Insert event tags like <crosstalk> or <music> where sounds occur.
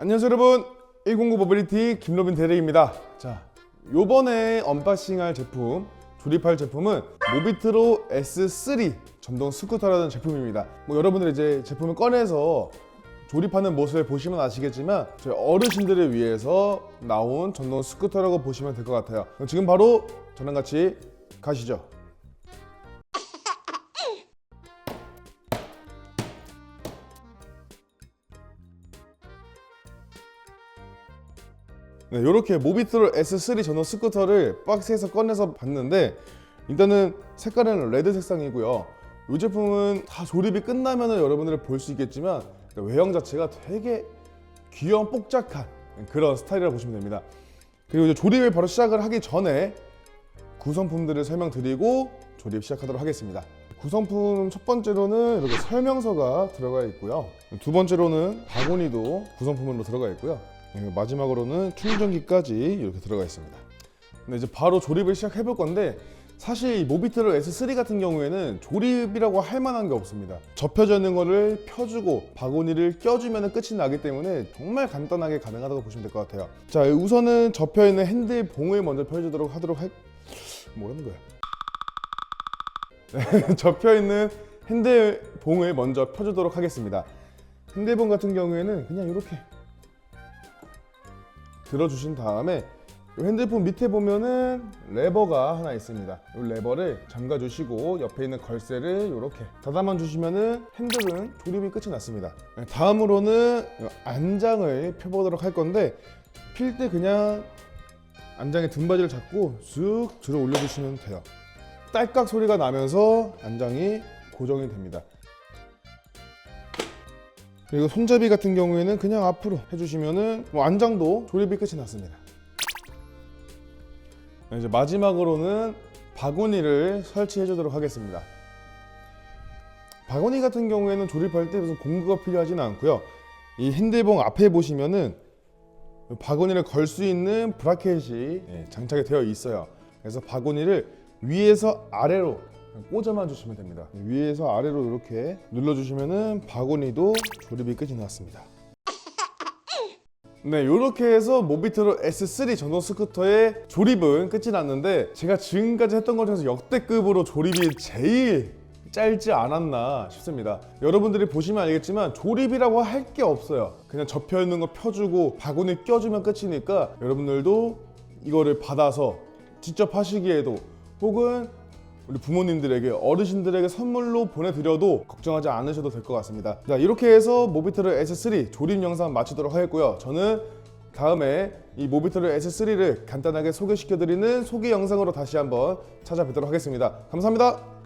안녕하세요 여러분. 109 모빌리티 김로빈 대리입니다. 자 요번에 언박싱할 제품 조립할 제품은 모비트로 S3 전동 스쿠터라는 제품입니다. 뭐 여러분들 이제 제품을 꺼내서 조립하는 모습을 보시면 아시겠지만 저희 어르신들을 위해서 나온 전동 스쿠터라고 보시면 될 것 같아요. 지금 바로 저랑 같이 가시죠 네, 이렇게 모비트롤 S3 전원 스쿠터를 박스에서 꺼내서 봤는데 일단은 색깔은 레드 색상이고요. 이 제품은 다 조립이 끝나면 여러분들이 볼수 있겠지만 외형 자체가 되게 귀여운 뽁짝한 그런 스타일이라고 보시면 됩니다. 그리고 이제 조립을 바로 시작을 하기 전에 구성품들을 설명드리고 조립 시작하도록 하겠습니다. 구성품 첫 번째로는 이렇게 설명서가 들어가 있고요. 두 번째로는 바구니도 구성품으로 들어가 있고요. 그리고 마지막으로는 충전기까지 이렇게 들어가 있습니다. 근데 이제 바로 조립을 시작해 볼 건데 사실 이 모비트롤 S3 같은 경우에는 조립이라고 할 만한 게 없습니다. 접혀져 있는 거를 펴주고 바구니를 껴주면 끝이 나기 때문에 정말 간단하게 가능하다고 보시면 될 것 같아요. 자, 우선은 접혀 있는 핸들 봉을 먼저 펴주도록 하도록 할 뭐라는 거야? 네, <laughs> 접혀 있는 핸들 봉을 먼저 펴주도록 하겠습니다. 핸들봉 같은 경우에는 그냥 이렇게 들어주신 다음에 이 핸드폰 밑에 보면은 레버가 하나 있습니다. 이 레버를 잠가 주시고 옆에 있는 걸쇠를 이렇게 닫아만 주시면은 핸들은 조립이 끝이 났습니다. 네, 다음으로는 이 안장을 펴보도록 할 건데 필 때 그냥 안장의 등받이를 잡고 쑥 들어 올려주시면 돼요. 딸깍 소리가 나면서 안장이 고정이 됩니다. 그리고 손잡이 같은 경우에는 그냥 앞으로 해주시면은 뭐 안장도 조립이 끝이 났습니다. 네, 이제 마지막으로는 바구니를 설치해 주도록 하겠습니다. 바구니 같은 경우에는 조립할 때 무슨 공구가 필요하지는 않고요. 이 핸들봉 앞에 보시면은 바구니를 걸 수 있는 브라켓이 예, 장착이 되어 있어요. 그래서 바구니를 위에서 아래로 꽂아만 주시면 됩니다. 위에서 아래로 이렇게 눌러주시면은 바구니도 조립이 끝이 났습니다. 네, 이렇게 해서 모비트로 S3 전동 스쿠터의 조립은 끝이 났는데 제가 지금까지 했던 것 중에서 역대급으로 조립이 제일 짧지 않았나 싶습니다. 여러분들이 보시면 알겠지만 조립이라고 할 게 없어요. 그냥 접혀 있는 거 펴주고 바구니 껴주면 끝이니까 여러분들도 이거를 받아서 직접 하시기에도 혹은 우리 부모님들에게 어르신들에게 선물로 보내드려도 걱정하지 않으셔도 될 것 같습니다. 자 이렇게 해서 모비트를 S3 조립 영상 마치도록 하겠고요. 저는 다음에 이 모비트를 S3를 간단하게 소개시켜드리는 소개 영상으로 다시 한번 찾아뵙도록 하겠습니다. 감사합니다.